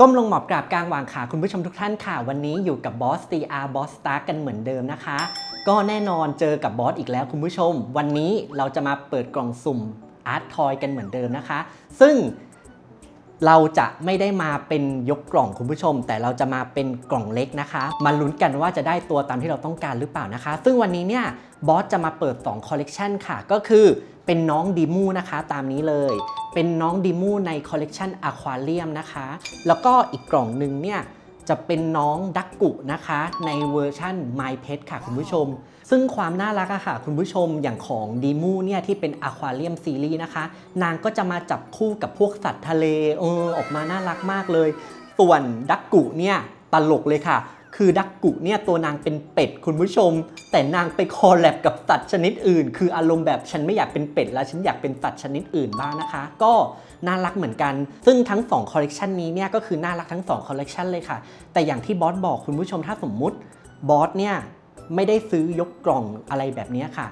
ก้มลงหมอบกราบกลางวางขาคุณผู้ชมทุกท่านค่ะ วันนี้อยู่กับบอส TR บอส Star กันเหมือนเดิมนะคะ ก็แน่นอนเจอกับบอสอีกแล้วคุณผู้ชม วันนี้เราจะมาเปิดกล่องสุ่มอาร์ตทอยกันเหมือนเดิมนะคะ ซึ่งเราจะไม่ได้มาเป็นยกกล่องคุณผู้ชม แต่เราจะมาเป็นกล่องเล็กนะคะ มาลุ้นกันว่าจะได้ตัวตามที่เราต้องการหรือเปล่านะคะ ซึ่งวันนี้เนี่ยบอสจะมาเปิด2คอลเลกชันค่ะ ก็คือ เป็นน้องดิมูนะคะตามนี้เลย เป็นน้องดิมูในคอลเลกชันอะควาเรียมนะคะ แล้วก็อีกกล่องหนึ่งเนี่ยจะเป็นน้องดักกุนะคะ ในเวอร์ชั่น My Pet ค่ะคุณผู้ชม ซึ่งความน่ารักอะค่ะคุณผู้ชมอย่างของดีมูเนี่ยที่เป็นอะควาเรียมซีรีส์นะคะ นางก็จะมาจับคู่กับพวกสัตว์ทะเลเออออกมาน่ารักมากเลย ส่วนดักกุเนี่ยตลกเลยค่ะ คือดักกุเนี่ยตัวนางเป็นเป็ดคุณผู้ชม แต่นางไปคอลแลบกับสัตว์ชนิดอื่น คืออารมณ์แบบฉันไม่อยากเป็นเป็ดแล้วฉันอยากเป็นสัตว์ชนิดอื่นบ้างนะคะ ก็น่ารักเหมือนกัน ซึ่งทั้ง2คอลเลกชันนี้เนี่ยก็คือน่ารักทั้ง2คอลเลกชันเลยค่ะ แต่อย่างที่บอสบอกคุณผู้ชมถ้าสมมุติบอสเนี่ยไม่ได้ซื้อยกกล่องอะไรแบบนี้ค่ะ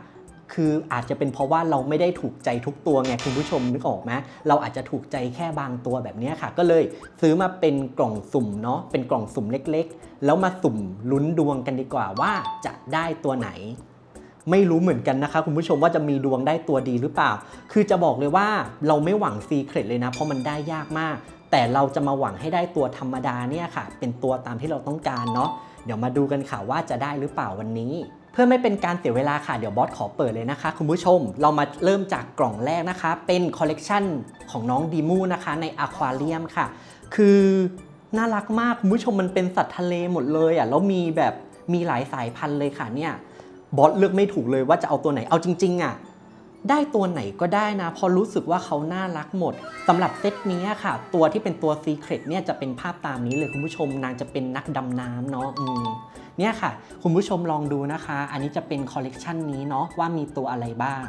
คืออาจจะเป็นเพราะว่าเราไม่ได้ถูกใจทุกตัวไงคุณผู้ชมนึกออกไหมเราอาจจะถูกใจแค่บางตัวแบบนี้ค่ะ ก็เลยซื้อมาเป็นกล่องสุ่มเนาะเป็นกล่องสุ่มเล็กๆ แล้วมาสุ่มลุ้นดวงกันดีกว่าว่าจะได้ตัวไหน ไม่รู้เหมือนกันนะคะ คุณผู้ชมว่าจะมีดวงได้ตัวดีหรือเปล่า คือจะบอกเลยว่าเราไม่หวังซีเครตเลยนะ เพราะมันได้ยากมาก แต่เราจะมาหวังให้ได้ตัวธรรมดาเนี่ยค่ะ เป็นตัวตามที่เราต้องการเนาะเดี๋ยวมาดูกันค่ะว่าจะได้หรือเปล่าวันนี้ พื่อไม่เป็นการเสียเวลาค่ะ เดี๋ยวบอสขอเปิดเลยนะคะ คุณผู้ชม เรามาเริ่มจากกล่องแรกนะคะ เป็นคอลเลกชันของน้องดีมูนะคะในอะควาเรียมค่ะ คือน่ารักมาก คุณผู้ชมมันเป็นสัตว์ทะเลหมดเลยอะแล้วมีแบบมีหลายสายพันธุ์เลยค่ะเนี่ยบอสเลือกไม่ถูกเลยว่าจะเอาตัวไหนเอาจริง ๆ อะ ได้ตัวไหนก็ได้นะ พอรู้สึกว่าเขาน่ารักหมดสำหรับเซตนี้ค่ะ ตัวที่เป็นตัว Secret เนี่ยจะเป็นภาพตามนี้เลยคุณผู้ชมนางจะเป็นนักดำน้ำเนาะอืมเนี่ยค่ะ คุณผู้ชมลองดูนะคะ อันนี้จะเป็นคอลเลกชันนี้เนาะว่ามีตัวอะไรบ้าง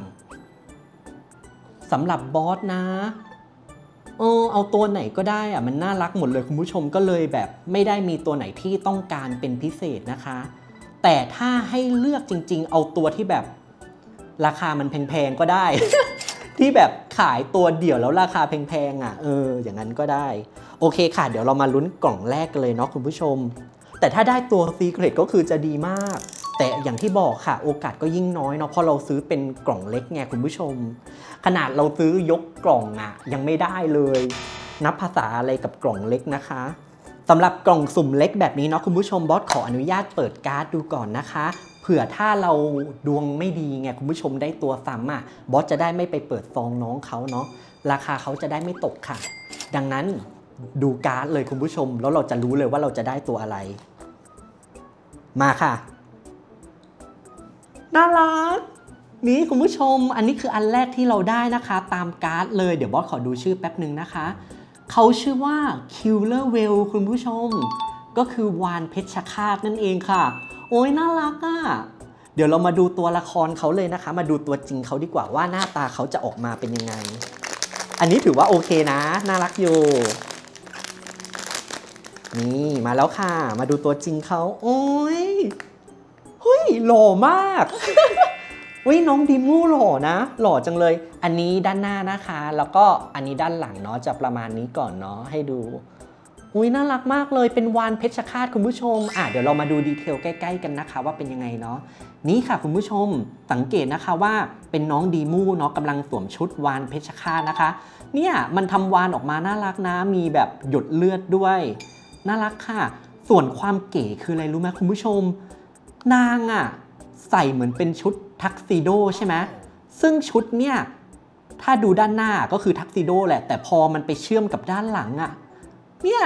สำหรับบอสนะเออเอาตัวไหนก็ได้อะมันน่ารักหมดเลยคุณผู้ชมก็เลยแบบไม่ได้มีตัวไหนที่ต้องการเป็นพิเศษนะคะ แต่ถ้าให้เลือกจริง ๆ เอาตัวที่แบบ ราคามันแพงๆก็ได้ ที่แบบขายตัวเดี่ยวแล้วราคาแพงๆอะเออ อย่างนั้นก็ได้ โอเคค่ะ เดี๋ยวเรามาลุ้นกล่องแรกกันเลยเนาะคุณผู้ชม แต่ถ้าได้ตัว Secret ก็คือจะดีมาก แต่อย่างที่บอกค่ะ โอกาสก็ยิ่งน้อยเนาะเพราะเราซื้อเป็นกล่องเล็กไงคุณผู้ชม ขนาดเราซื้อยกกล่องอะ ยังไม่ได้เลย นับภาษาอะไรกับกล่องเล็กนะคะสำหรับกล่องสุ่มเล็กแบบนี้เนาะคุณผู้ชมบอสขออนุญาตเปิดการ์ดดูก่อนนะคะ ผื่อถ้าเราดวงไม่ดีไงคุณผู้ชมได้ตัวซ้ำอะบอสจะได้ไม่ไปเปิดซองน้องเขาเนาะราคาเขาจะได้ไม่ตกค่ะ ดังนั้นดูการ์ดเลยคุณผู้ชม แล้วเราจะรู้เลยว่าเราจะได้ตัวอะไร มาค่ะ น่ารักนี่คุณผู้ชม อันนี้คืออันแรกที่เราได้นะคะ ตามการ์ดเลยเดี๋ยวบอสขอดูชื่อแป๊บหนึ่งนะคะเขาชื่อว่า Killer w h a l คุณผู้ชม ก็คือวานเพชรฆาตนั่นเองค่ะ โอ้ยน่ารักอะ่ะเดี๋ยวเรามาดูตัวละครเขาเลยนะคะ มาดูตัวจริงเขาดีกว่าว่าหน้าตาเขาจะออกมาเป็นยังไง อันนี้ถือว่าโอเคนะ น่ารักอยู่นี่มาแล้วค่ะ มาดูตัวจริงเขาโอ้ยเฮ้ยหล่อมากเฮ้ยน้องดิมูหล่อนะ หล่อจังเลย อันนี้ด้านหน้านะคะ แล้วก็อันนี้ด้านหลังเนาะจะประมาณนี้ก่อนเนาะให้ดู อุ้ยน่ารักมากเลยเป็นวานเพชรฆาตคุณผู้ชมอะเดี๋ยวเรามาดูดีเทลใกล้ ๆ กันนะคะ ว่าเป็นยังไงเนาะนี่ค่ะคุณผู้ชมสังเกตนะคะว่าเป็นน้องดีมูเนาะกำลังสวมชุดวานเพชรฆาตนะคะ เนี่ยมันทำวานออกมาน่ารักนะมีแบบหยดเลือดด้วย น่ารักค่ะ ส่วนความเก๋คืออะไรรู้ไหมคุณผู้ชม นางอะใส่เหมือนเป็นชุดทักซิโดใช่ไหมซึ่งชุดเนี่ยถ้าดูด้านหน้าก็คือทักซิโดแหละ แต่พอมันไปเชื่อมกับด้านหลังอะ เนี่ย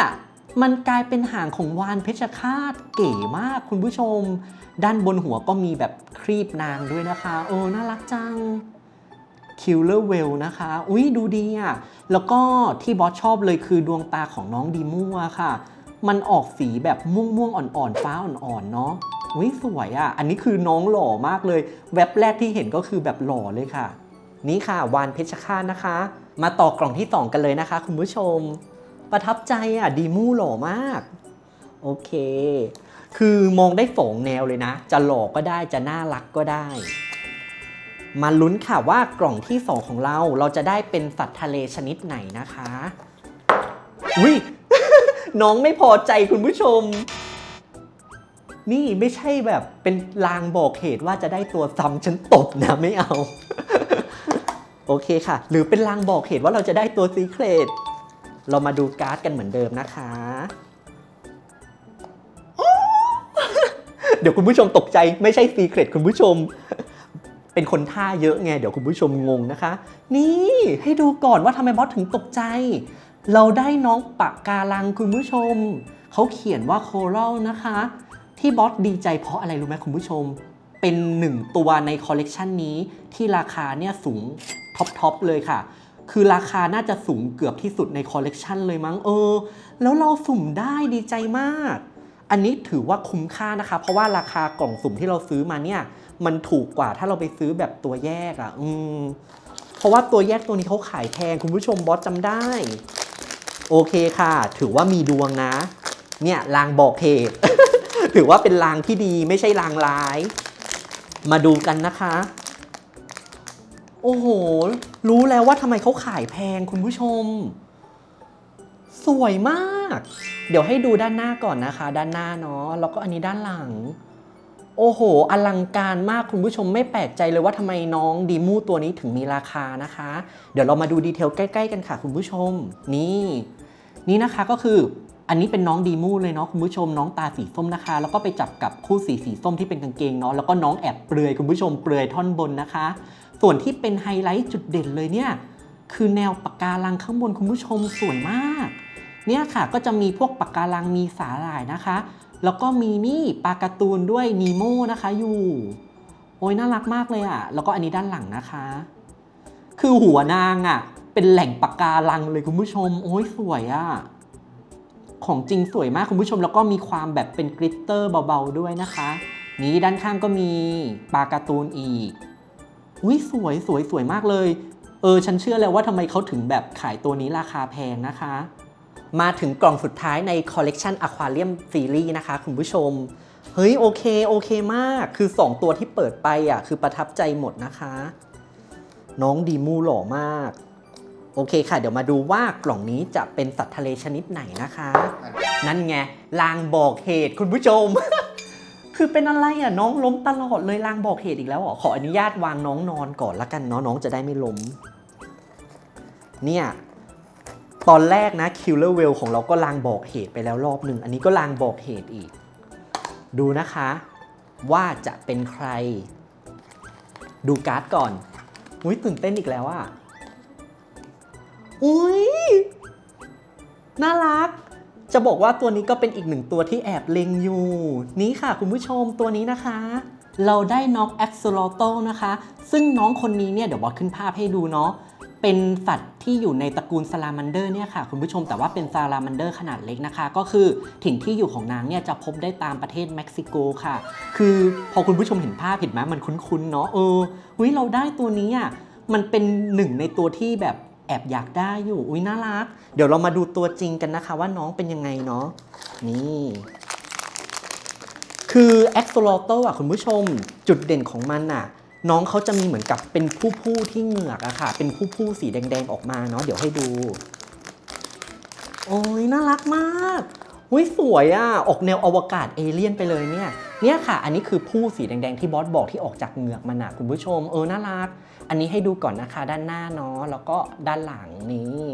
มันกลายเป็นหางของวานเพชรฆาตเก๋มากคุณผู้ชม ด้านบนหัวก็มีแบบครีบนางด้วยนะคะ โอ้น่ารักจัง Killer Whale นะคะ อุ้ยดูดีอะแล้วก็ที่บอสชอบเลยคือดวงตาของน้องดีมัวค่ะ มันออกสีแบบม่วงม่วงๆอ่อนๆ ฟ้าอ่อนๆ เนาะอุ้ยสวยอะอันนี้คือน้องหล่อมากเลย แว็บแรกที่เห็นก็คือแบบหล่อเลยค่ะ นี่ค่ะวานเพชรฆาตนะคะ มาต่อกล่องที่ 2 กันเลยนะคะ คุณผู้ชม ประทับใจอะดีมูหล่อมาก โอเค คือมองได้สองแนวเลยนะ จะหล่อก็ได้จะน่ารักก็ได้ มาลุ้นค่ะว่ากล่องที่2ของเราเราจะได้เป็นสัตว์ทะเลชนิดไหนนะคะอุ้ยน้องไม่พอใจคุณผู้ชม นี่ไม่ใช่แบบเป็นลางบอกเหตุว่าจะได้ตัวซ้ำฉันตบนะไม่เอา โอเคค่ะ หรือเป็นลางบอกเหตุว่าเราจะได้ตัวซีเครต เรามาดูการ์ดกันเหมือนเดิมนะคะ เดี๋ยวคุณผู้ชมตกใจไม่ใช่ซีเครตคุณผู้ชม เป็นคนท่าเยอะไง เดี๋ยวคุณผู้ชมงงนะคะ นี่ให้ดูก่อนว่าทำไมบอสถึงตกใจ เราได้น้องปากการังคุณผู้ชม เขาเขียนว่าโครัลนะคะ ที่บอสดีใจเพราะอะไรรู้ไหมคุณผู้ชมเป็นหนึ่งตัวในคอลเลกชันนี้ที่ราคาเนี่ยสูงท็อปทอปเลยค่ะ คือราคาน่าจะสูงเกือบที่สุดในคอลเลกชันเลยมั้งเออ แล้วเราสุ่มได้ดีใจมาก อันนี้ถือว่าคุ้มค่านะคะ เพราะว่าราคากล่องสุ่มที่เราซื้อมาเนี่ย มันถูกกว่าถ้าเราไปซื้อแบบตัวแยกอะ่ะ อืม เพราะว่าตัวแยกตัวนี้เขาขายแพงคุณผู้ชมบอสจำได้ โอเคค่ะ ถือว่ามีดวงนะ เนี่ยลางบอกเหตุ ถือว่าเป็นลางที่ดีไม่ใช่ลางร้าย มาดูกันนะคะ โอ้โห รู้แล้วว่าทำไมเขาขายแพงคุณผู้ชม สวยมาก เดี๋ยวให้ดูด้านหน้าก่อนนะคะ ด้านหน้าเนาะแล้วก็อันนี้ด้านหลัง โอ้โห อลังการมากคุณผู้ชมไม่แปลกใจเลยว่าทำไมน้องดีมูตัวนี้ถึงมีราคานะคะ เดี๋ยวเรามาดูดีเทลใกล้ ๆ กันค่ะ คุณผู้ชม นี่ นี่นะคะก็คืออันนี้เป็นน้องดีมูเลยเนาะคุณผู้ชมน้องตาสีส้มนะคะ แล้วก็ไปจับกับคู่สีสีส้มที่เป็นกางเกงเนาะแล้วก็น้องแอบเปลือยคุณผู้ชมเปลือยท่อนบนนะคะ ส่วนที่เป็นไฮไลท์จุดเด่นเลยเนี่ยคือแนวปากการังข้างบนคุณผู้ชมสวยมาก เนี่ยค่ะก็จะมีพวกปากการังมีสาหร่ายนะคะ แล้วก็มีนี่ปลาการ์ตูนด้วยนีโมนะคะอยู่ โอ้ยน่ารักมากเลยอะ่ะ แล้วก็อันนี้ด้านหลังนะคะ คือหัวนางอะ่ะ เป็นแหล่งปากการังเลยคุณผู้ชม โอ้ยสวยอะ่ะ ของจริงสวยมากคุณผู้ชม แล้วก็มีความแบบเป็นกริตเตอร์เบาๆด้วยนะคะ นี้ด้านข้างก็มีปลาการ์ตูนอีก อุ้ยสวยสวยสวยมากเลย เออ ฉันเชื่อแล้วว่าทำไมเขาถึงแบบขายตัวนี้ราคาแพงนะคะ มาถึงกล่องสุดท้ายในคอลเลกชัน Aquarium Series นะคะคุณผู้ชม เฮ้ยโอเคโอเคมาก คือ 2 ตัวที่เปิดไปอะคือประทับใจหมดนะคะ น้องดีมูหล่อมาก โอเคค่ะ เดี๋ยวมาดูว่ากล่องนี้จะเป็นสัตว์ทะเลชนิดไหนนะคะ นั่นไงลางบอกเหตุคุณผู้ชม คือเป็นอะไรอะน้องล้มตลอดเลยลางบอกเหตุอีกแล้วเหรอขออนุญาตวางน้องนอนก่อนละกันเนาะน้องจะได้ไม่ล้ม เนี่ยตอนแรกนะ Killer Whale ของเราก็ลางบอกเหตุไปแล้วรอบหนึ่งอันนี้ก็ลางบอกเหตุอีก ดูนะคะ ว่าจะเป็นใคร ดูการ์ดก่อนอุ้ยตื่นเต้นอีกแล้วอะอุ้ยน่ารัก จะบอกว่าตัวนี้ก็เป็นอีกหนึ่งตัวที่แอบเล็งอยู่ นี่ค่ะคุณผู้ชมตัวนี้นะคะ เราได้น้อง a x o l o t o นะคะ ซึ่งน้องคนนี้เนี่ยเดี๋ยวบอสขึ้นภาพให้ดูเนาะเป็นสัตว์ที่อยู่ในตระกูลซาลามันเดอร์เนี่ยค่ะคุณผู้ชมแต่ว่าเป็นซาลามันเดอร์ขนาดเล็กนะคะ ก็คือถิ่นที่อยู่ของนางเนี่ยจะพบได้ตามประเทศเม็กซิโกค่ะ คือพอคุณผู้ชมเห็นภาพเห็นไหมมันคุ้นๆเนาะเอออุ้ยเราได้ตัวนี้อะมันเป็นหนึ่งในตัวที่แบบ อบอยากได้อยู่ อุ้ยน่ารัก เดี๋ยวเรามาดูตัวจริงกันนะคะ ว่าน้องเป็นยังไงเนาะ นี่ คือ a x o l o t o อะคุณผู้ชม จุดเด่นของมันอะ น้องเขาจะมีเหมือนกับเป็นผู้ผู้ที่เหงือกอะค่ะ เป็นผู้ผู้สีแดงๆออกมาเนาะ เดี๋ยวให้ดู โอ้ยน่ารักมากอุ้ยสวยอะออกแนวอวกาศเอเลี่ยนไปเลยเนี่ย เนี่ยค่ะ อันนี้คือผู้สีแดงๆที่บอสบอกที่ออกจากเหงือกมันอะคุณผู้ชม เออน่ารัก อันนี้ให้ดูก่อนนะคะด้านหน้าเนาะแล้วก็ด้านหลังนี่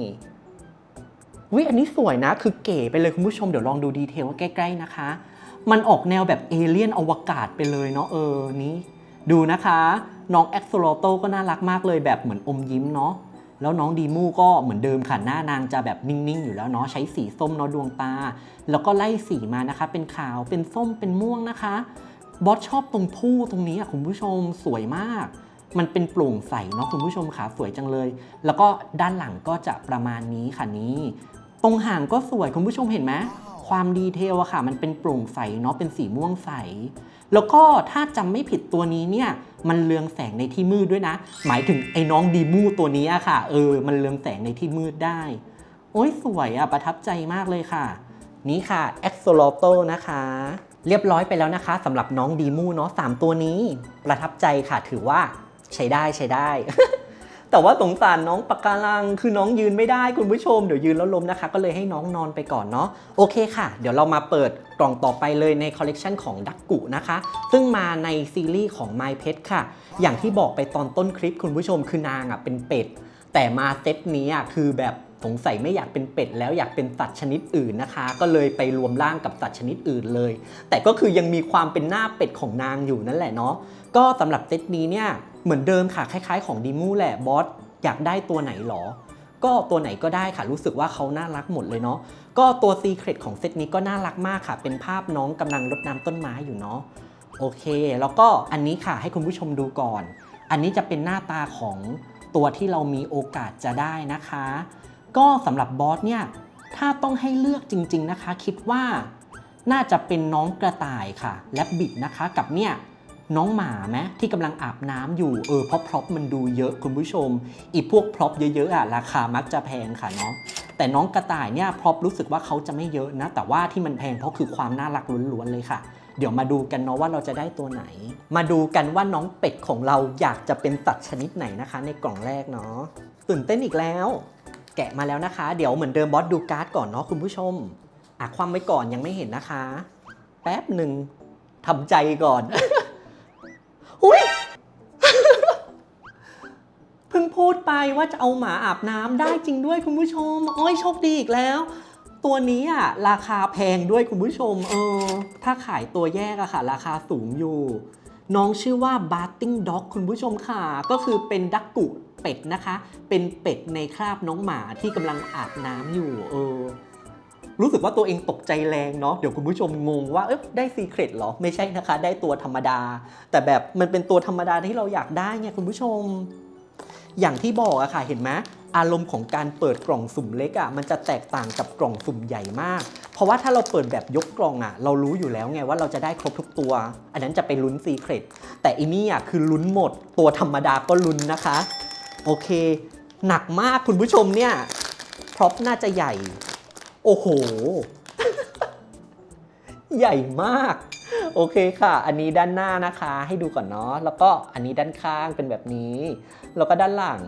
วิอันนี้สวยนะ คือเก๋ไปเลยคุณผู้ชมเดี๋ยวลองดูดีเทลใกล้ๆนะคะ มันออกแนวแบบเอเลี่ยนอวกาศไปเลยเนาะเออนี้ ดูนะคะ น้องแอ็กโซโลโตก็น่ารักมากเลยแบบเหมือนอมยิ้มเนาะ แล้วน้องดีมูก็เหมือนเดิมค่ะหน้านางจะแบบนิ่งๆ อยู่แล้วเนาะใช้สีส้มเนาะดวงตา แล้วก็ไล่สีมานะคะ เป็นขาวเป็นส้มเป็นม่วงนะคะบอสชอบตรงผู้ตรงนี้อะคุณผู้ชมสวยมาก มันเป็นโปร่งใสเนาะคุณผู้ชมขาสวยจังเลย แล้วก็ด้านหลังก็จะประมาณนี้ค่ะนี้ ตรงหางก็สวยคุณผู้ชมเห็นไหมความดีเทลอะค่ะ มันเป็นโปร่งใสเนาะเป็นสีม่วงใส แล้วก็ถ้าจำไม่ผิดตัวนี้เนี่ยมันเลืองแสงในที่มืดด้วยนะ หมายถึงไอ้น้องดีมูตัวนี้อะค่ะ เออ มันเลืองแสงในที่มืดได้ โอ้ยสวยอะประทับใจมากเลยค่ะ นี่ค่ะ a x o l o t o นะคะ เรียบร้อยไปแล้วนะคะสำหรับน้องดีมูเนาะสามตัวนี้ ประทับใจค่ะถือว่าใช้ได้ใช้ได้ แต่ว่าสงสารน้องปากการัง คือน้องยืนไม่ได้คุณผู้ชม เดี๋ยวยืนแล้วล้มนะคะ ก็เลยให้น้องนอนไปก่อนเนาะ โอเคค่ะ เดี๋ยวเรามาเปิดกล่องต่อไปเลยในคอลเลกชันของดักกุนะคะ ซึ่งมาในซีรีส์ของ My Pet ค่ะ อย่างที่บอกไปตอนต้นคลิปคุณผู้ชมคือนางอะเป็นเป็ด แต่มาเซตนี้อะคือแบบสงสัยไม่อยากเป็นเป็ดแล้วอยากเป็นสัตว์ชนิดอื่นนะคะ ก็เลยไปรวมร่างกับสัตว์ชนิดอื่นเลย แต่ก็คือยังมีความเป็นหน้าเป็ดของนางอยู่นั่นแหละเนาะ ก็สำหรับเซตนี้เนี่ยเหมือนเดิมค่ะคล้ายๆ ของดิมูแหละบอสอยากได้ตัวไหนหรอ ก็ตัวไหนก็ได้ค่ะรู้สึกว่าเขาน่ารักหมดเลยเนาะก็ตัวซีเครตของเซตนี้ก็น่ารักมากค่ะ เป็นภาพน้องกำลังรดน้ำต้นไม้อยู่เนาะโอเค แล้วก็อันนี้ค่ะให้คุณผู้ชมดูก่อน อันนี้จะเป็นหน้าตาของตัวที่เรามีโอกาสจะได้นะคะ ก็สำหรับบอสเนี่ยถ้าต้องให้เลือกจริง ๆนะคะ คิดว่าน่าจะเป็นน้องกระต่ายค่ะ และบิดนะคะกับเนี่ย น้องหมาไหมที่กำลังอาบน้ำอยู่เออเพราะพร็อพมันดูเยอะคุณผู้ชม อีพวกพร็อพเยอะๆอะราคามักจะแพงค่ะเนาะแต่น้องกระต่ายเนี่ยพร็อพรู้สึกว่าเขาจะไม่เยอะนะ แต่ว่าที่มันแพงเพราะคือความน่ารักล้วนๆเลยค่ะ เดี๋ยวมาดูกันเนาะว่าเราจะได้ตัวไหน มาดูกันว่าน้องเป็ดของเราอยากจะเป็นสัตว์ชนิดไหนนะคะ ในกล่องแรกเนาะตื่นเต้นอีกแล้ว แกะมาแล้วนะคะ เดี๋ยวเหมือนเดิมบอสดูการ์ดก่อนเนาะคุณผู้ชมอะความไว้ก่อนยังไม่เห็นนะคะ แป๊บหนึ่งทำใจก่อน อุ้ยเพิ่งพูดไปว่าจะเอาหมาอาบน้ำได้จริงด้วยคุณผู้ชม อ้อยโชคดีอีกแล้ว ตัวนี้อะราคาแพงด้วยคุณผู้ชม เออ ถ้าขายตัวแยกอะค่ะ ราคาสูงอยู่ น้องชื่อว่า b a r t i n g Dog คุณผู้ชมค่ะ ก็คือเป็นดักกุเป็ดนะคะ เป็นเป็ดในคราบน้องหมาที่กำลังอาบน้ำอยู่ เออ รู้สึกว่าตัวเองตกใจแรงเนาะเดี๋ยวคุณผู้ชมงงว่าเอ๊ะได้ซีเครตเหรอ ไม่ใช่นะคะ ได้ตัวธรรมดา แต่แบบมันเป็นตัวธรรมดาที่เราอยากได้ไงคุณผู้ชม อย่างที่บอกอะค่ะเห็นไหมอารมณ์ของการเปิดกล่องสุ่มเล็กอะมันจะแตกต่างกับกล่องสุ่มใหญ่มาก เพราะว่าถ้าเราเปิดแบบยกกล่องอะเรารู้อยู่แล้วไงว่าเราจะได้ครบทุกตัว อันนั้นจะไปลุ้นซีเครตแต่อีนี่อะคือลุ้นหมด ตัวธรรมดาก็ลุ้นนะคะ โอเค หนักมากคุณผู้ชมเนี่ยพร็อพน่าจะใหญ่ โอ้โห ใหญ่มาก โอเคค่ะ อันนี้ด้านหน้านะคะ ให้ดูก่อนเนาะ แล้วก็อันนี้ด้านข้างเป็นแบบนี้ แล้วก็ด้านหลัง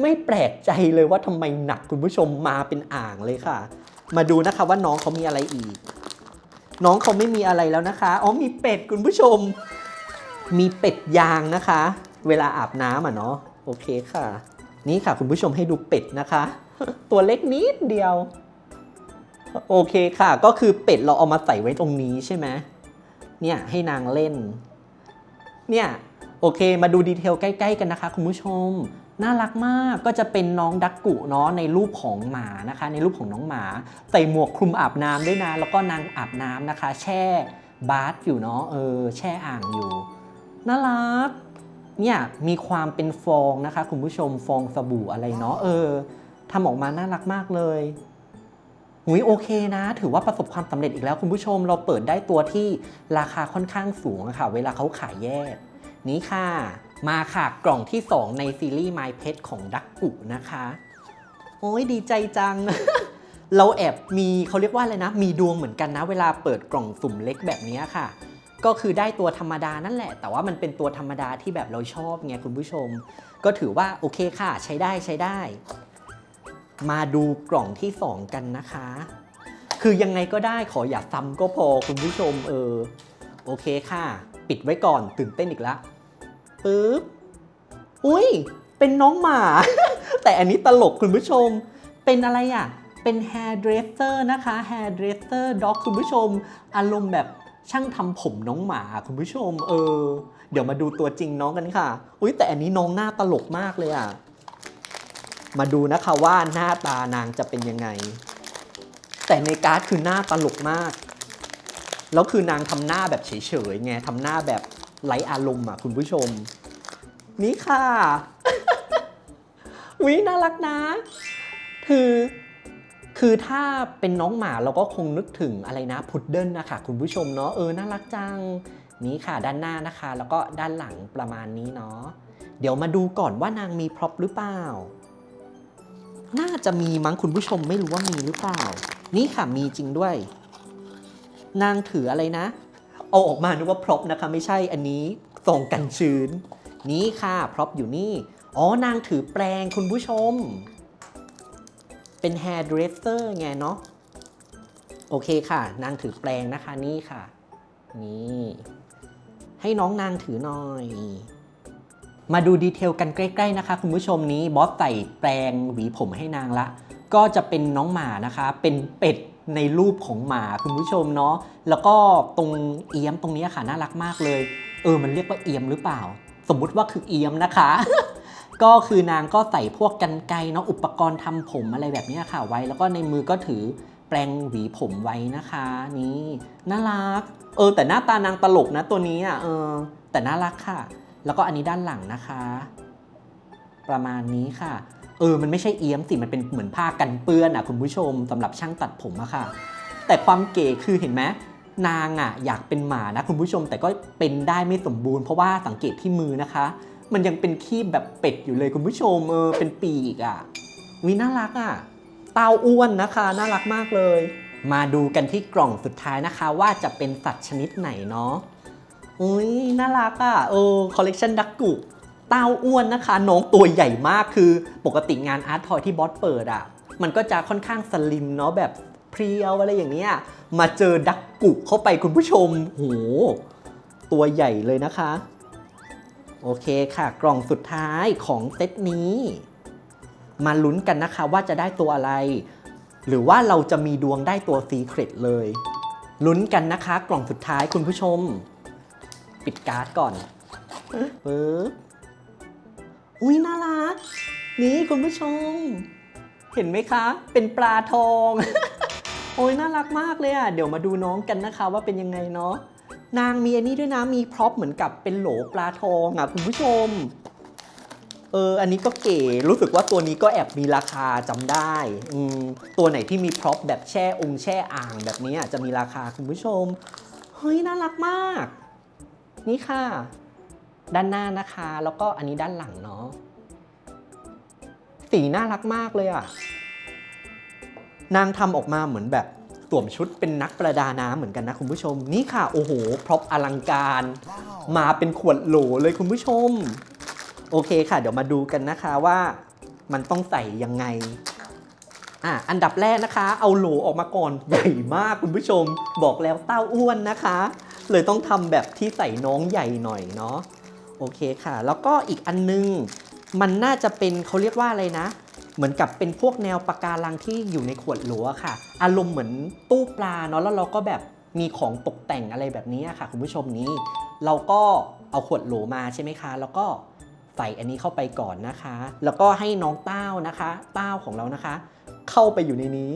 ไม่แปลกใจเลยว่าทำไมหนักคุณผู้ชมมาเป็นอ่างเลยค่ะ มาดูนะคะว่าน้องเขามีอะไรอีก น้องเขาไม่มีอะไรแล้วนะคะ อ๋อมีเป็ดคุณผู้ชม มีเป็ดยางนะคะ เวลาอาบน้ำอะเนาะ โอเคค่ะ นี่ค่ะคุณผู้ชมให้ดูเป็ดนะคะ ตัวเล็กนิดเดียว โอเคค่ะ ก็คือเป็ดเราเอามาใส่ไว้ตรงนี้ใช่ไหมเนี่ยให้นางเล่น เนี่ยโอเค มาดูดีเทลใกล้ๆกันนะคะคุณผู้ชม น่ารักมากก็จะเป็นน้องดักกุเนาะในรูปของหมานะคะ ในรูปของน้องหมา ใส่หมวกคลุมอาบน้ำด้วยนะ แล้วก็นางอาบน้ำนะคะ แช่บาร์อยู่เนาะเออแช่อ่างอยู่ น่ารักเนี่ยมีความเป็นฟองนะคะ คุณผู้ชมฟองสบู่อะไรเนาะเออทำออกมาน่ารักมากเลย หุยโอเคนะ ถือว่าประสบความสำเร็จอีกแล้วคุณผู้ชมเราเปิดได้ตัวที่ราคาค่อนข้างสูงอะค่ะ เวลาเขาขายแยก นี้ค่ะ มาค่ะกล่องที่ 2 ในซีรีส์ My Pet ของดักกุนะคะ โอ้ยดีใจจัง เราแอบมีเขาเรียกว่าอะไรนะ มีดวงเหมือนกันนะ เวลาเปิดกล่องสุ่มเล็กแบบนี้ค่ะ ก็คือได้ตัวธรรมดานั่นแหละ แต่ว่ามันเป็นตัวธรรมดาที่แบบเราชอบไงคุณผู้ชม ก็ถือว่าโอเคค่ะ ใช้ได้ใช้ได้ มาดูกล่องที่ 2 กันนะคะ คือยังไงก็ได้ขออย่าซ้ำก็พอคุณผู้ชมเออ โอเคค่ะ ปิดไว้ก่อนตื่นเต้นอีกแล้วปึ๊บ อุ้ย เป็นน้องหมา แต่อันนี้ตลกคุณผู้ชม เป็นอะไรอะ เป็น hairdresser นะคะ hairdresser dog คุณผู้ชม อารมณ์แบบช่างทำผมน้องหมาคุณผู้ชม เออ เดี๋ยวมาดูตัวจริงน้องกันค่ะ อุ้ยแต่อันนี้น้องหน้าตลกมากเลยอะ มาดูนะคะว่าหน้าตานางจะเป็นยังไง แต่ในการ์ดคือหน้าตลกมาก แล้วคือนางทำหน้าแบบเฉยๆไงทำหน้าแบบไร้อารมณ์อะคุณผู้ชม นี่ค่ะวิน่ารักนะ คือ คือถ้าเป็นน้องหมาเราก็คงนึกถึงอะไรนะพุดเดิ้ลนะคะคุณผู้ชมเนาะเออน่ารักจังนี่ค่ะด้านหน้านะคะ แล้วก็ด้านหลังประมาณนี้เนาะเดี๋ยวมาดูก่อนว่านางมีพร็อพหรือเปล่า น่าจะมีมั้งคุณผู้ชมไม่รู้ว่ามีหรือเปล่า นี่ค่ะมีจริงด้วย นางถืออะไรนะ เอาออกมานึกว่าพร็อพนะคะ ไม่ใช่อันนี้ส่งกันชื้น นี่ค่ะพร็อพอยู่นี่ อ๋อนางถือแปรงคุณผู้ชม เป็น hairdresser ไงเนาะโอเคค่ะ นางถือแปรงนะคะนี่ค่ะ นี่ ให้น้องนางถือหน่อย มาดูดีเทลกันใกล้ๆนะคะคุณผู้ชมนี้บอสใส่แปรงหวีผมให้นางละ ก็จะเป็นน้องหมานะคะ เป็นเป็ดในรูปของหมาคุณผู้ชมเนาะแล้วก็ตรงเอี้ยมตรงนี้ค่ะน่ารักมากเลย เออมันเรียกว่าเอี้ยมหรือเปล่า สมมุติว่าคือเอี้ยมนะคะ ก็คือนางก็ใส่พวกกันไกเนาะอุปกรณ์ทำผมอะไรแบบนี้ค่ะไว้ แล้วก็ในมือก็ถือแปรงหวีผมไว้นะคะ นี่น่ารัก เออ แต่หน้าตานางตลกนะตัวนี้อะเออ แต่น่ารักค่ะ แล้วก็อันนี้ด้านหลังนะคะ ประมาณนี้ค่ะ เออ มันไม่ใช่เอี้ยมสิ มันเป็นเหมือนผ้ากันเปื้อนอะคุณผู้ชมสำหรับช่างตัดผมอะค่ะ แต่ความเก๋คือเห็นไหมนางอะอยากเป็นหมานะคุณผู้ชม แต่ก็เป็นได้ไม่สมบูรณ์เพราะว่าสังเกตที่มือนะคะ มันยังเป็นขี้แบบเป็ดอยู่เลยคุณผู้ชมเออเป็นปีกอะวิน่ารักอะเตาอ้วนนะคะ น่ารักมากเลย มาดูกันที่กล่องสุดท้ายนะคะ ว่าจะเป็นสัตว์ชนิดไหนเนาะ อุ้ยน่ารักอะเออคอลเลกชันดักกุเต้าอ้วนนะคะ น้องตัวใหญ่มากคือปกติงานอาร์ตทอยที่บอสเปิดอะ มันก็จะค่อนข้างสลิมเนาะแบบเพรียวอะไรอย่างเงี้ยมาเจอดักกุเข้าไปคุณผู้ชมโหตัวใหญ่เลยนะคะ โอเคค่ะ กล่องสุดท้ายของเซตนี้ มาลุ้นกันนะคะว่าจะได้ตัวอะไร หรือว่าเราจะมีดวงได้ตัวซีเครตเลยลุ้นกันนะคะ กล่องสุดท้ายคุณผู้ชม ปิดการ์ดก่อนปึ๊บอุ้ยน่ารัก นี่คุณผู้ชม เห็นไหมคะ เป็นปลาทอง โอ้ยน่ารักมากเลยอะ เดี๋ยวมาดูน้องกันนะคะว่าเป็นยังไงเนาะ นางมีอันนี้ด้วยนะ มีพร็อพเหมือนกับเป็นโหลปลาทองอะคุณผู้ชม เออ อันนี้ก็เก๋ รู้สึกว่าตัวนี้ก็แอบมีราคาจำได้ อืม ตัวไหนที่มีพร็อพแบบแช่องค์แช่อ่างแบบนี้อะจะมีราคาคุณผู้ชม เฮ้ยน่ารักมาก นี่ค่ะ ด้านหน้านะคะ แล้วก็อันนี้ด้านหลังเนาะสีน่ารักมากเลยอะนางทำออกมาเหมือนแบบสวมชุดเป็นนักประดาน้ำเหมือนกันนะคุณผู้ชม นี่ค่ะ โอ้โห พร็อพอลังการ มาเป็นขวดโหลเลยคุณผู้ชม โอเคค่ะ เดี๋ยวมาดูกันนะคะว่ามันต้องใส่ยังไงอะอันดับแรกนะคะ เอาโหลออกมาก่อนใหญ่มากคุณผู้ชม บอกแล้วเต้าอ้วนนะคะ เลยต้องทำแบบที่ใส่น้องใหญ่หน่อยเนาะโอเคค่ะ แล้วก็อีกอันนึง มันน่าจะเป็นเขาเรียกว่าอะไรนะ เหมือนกับเป็นพวกแนวปะการังที่อยู่ในขวดโหลอะค่ะ อารมณ์เหมือนตู้ปลาเนาะแล้วเราก็แบบมีของตกแต่งอะไรแบบนี้ค่ะ คุณผู้ชมนี้ เราก็เอาขวดโหลมาใช่ไหมคะ แล้วก็ใส่อันนี้เข้าไปก่อนนะคะ แล้วก็ให้น้องเต้านะคะเต้าของเรานะคะ เข้าไปอยู่ในนี้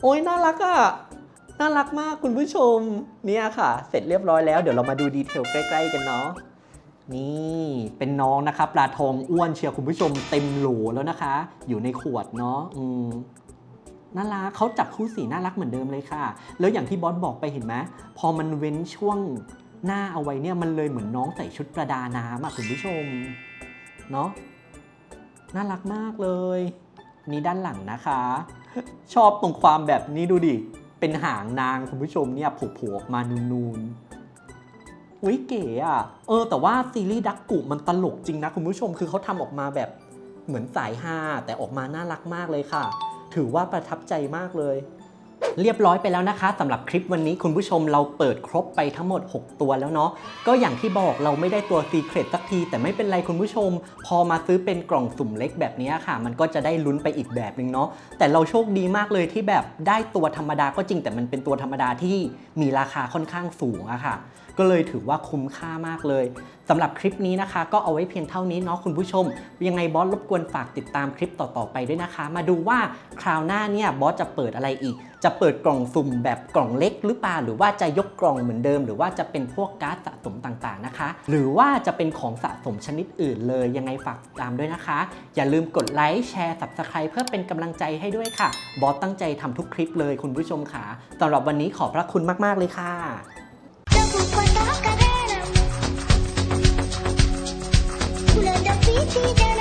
โอ้ยน่ารักอะ น่ารักมากคุณผู้ชม เนี่ยค่ะ เสร็จเรียบร้อยแล้ว เดี๋ยวเรามาดูดีเทลใกล้ ๆ กันเนาะนี่เป็นน้องนะคะปลาทองอ้วนเชียวคุณผู้ชมเต็มโหลแล้วนะคะ อยู่ในขวดเนาะอืมน่ารักเขาจับคู่สีน่ารักเหมือนเดิมเลยค่ะ แล้วอย่างที่บอสบอกไปเห็นไหมพอมันเว้นช่วงหน้าเอาไว้เนี่ยมันเลยเหมือนน้องใส่ชุดประดาน้ำอะคุณผู้ชมเนาะน่ารักมากเลย นี่ด้านหลังนะคะ ชอบตรงความแบบนี้ดูดิ เป็นหางนางคุณผู้ชมเนี่ยโผล่ออกมานูนๆอุ้ยเก๋อะเออ แต่ว่าซีรีส์ดักกุมันตลกจริงนะคุณผู้ชมคือเขาทำออกมาแบบเหมือนสายฮาแต่ออกมาน่ารักมากเลยค่ะ ถือว่าประทับใจมากเลย เรียบร้อยไปแล้วนะคะสำหรับคลิปวันนี้คุณผู้ชมเราเปิดครบไปทั้งหมด 6 ตัวแล้วเนาะก็อย่างที่บอกเราไม่ได้ตัวซีเครตสักที แต่ไม่เป็นไรคุณผู้ชม พอมาซื้อเป็นกล่องสุ่มเล็กแบบนี้ค่ะ มันก็จะได้ลุ้นไปอีกแบบหนึ่งเนาะแต่เราโชคดีมากเลยที่แบบได้ตัวธรรมดาก็จริงแต่มันเป็นตัวธรรมดาที่มีราคาค่อนข้างสูงอะค่ะ ก็เลยถือว่าคุ้มค่ามากเลยสำหรับคลิปนี้นะคะ ก็เอาไว้เพียงเท่านี้เนาะคุณผู้ชม ยังไงบอสรบกวนฝากติดตามคลิปต่อๆไปด้วยนะคะ มาดูว่าคราวหน้าเนี่ยบอสจะเปิดอะไรอีก จะเปิดกล่องสุ่มแบบกล่องเล็กหรือเปล่าหรือว่าจะยกกล่องเหมือนเดิม หรือว่าจะเป็นพวกการ์ดสะสมต่างๆนะคะ หรือว่าจะเป็นของสะสมชนิดอื่นเลยยังไงฝากติดตามด้วยนะคะ อย่าลืมกดไลค์แชร์ subscribe เพื่อเป็นกำลังใจให้ด้วยค่ะ บอสตั้งใจทำทุกคลิปเลยคุณผู้ชมค่ะสำหรับวันนี้ขอบพระคุณมากๆเลยค่ะ teacher.